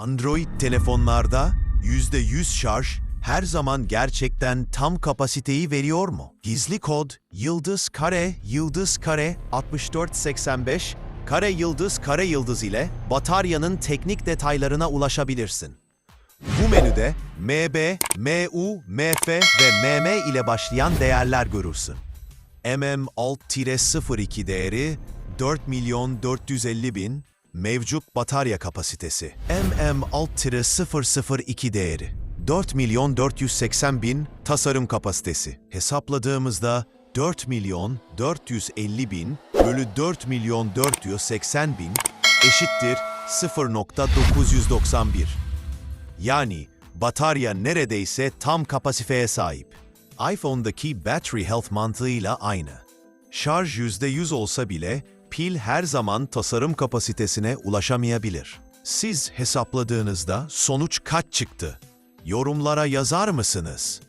Android telefonlarda %100 şarj her zaman gerçekten tam kapasiteyi veriyor mu? Gizli kod yıldız kare yıldız kare 6485 kare yıldız kare yıldız ile bataryanın teknik detaylarına ulaşabilirsin. Bu menüde MB, MU, MF ve MM ile başlayan değerler görürsün. MM Alt-02 değeri 4 milyon 450 bin, mevcut batarya kapasitesi. MM Alt-002 değeri 4 milyon 480 bin tasarım kapasitesi. Hesapladığımızda 4 milyon 450 bin bölü 4 milyon 480 bin eşittir 0.991. Yani batarya neredeyse tam kapasiteye sahip. iPhone'daki battery health mantığıyla aynı. Şarj %100 olsa bile pil her zaman tasarım kapasitesine ulaşamayabilir. Siz hesapladığınızda sonuç kaç çıktı? Yorumlara yazar mısınız?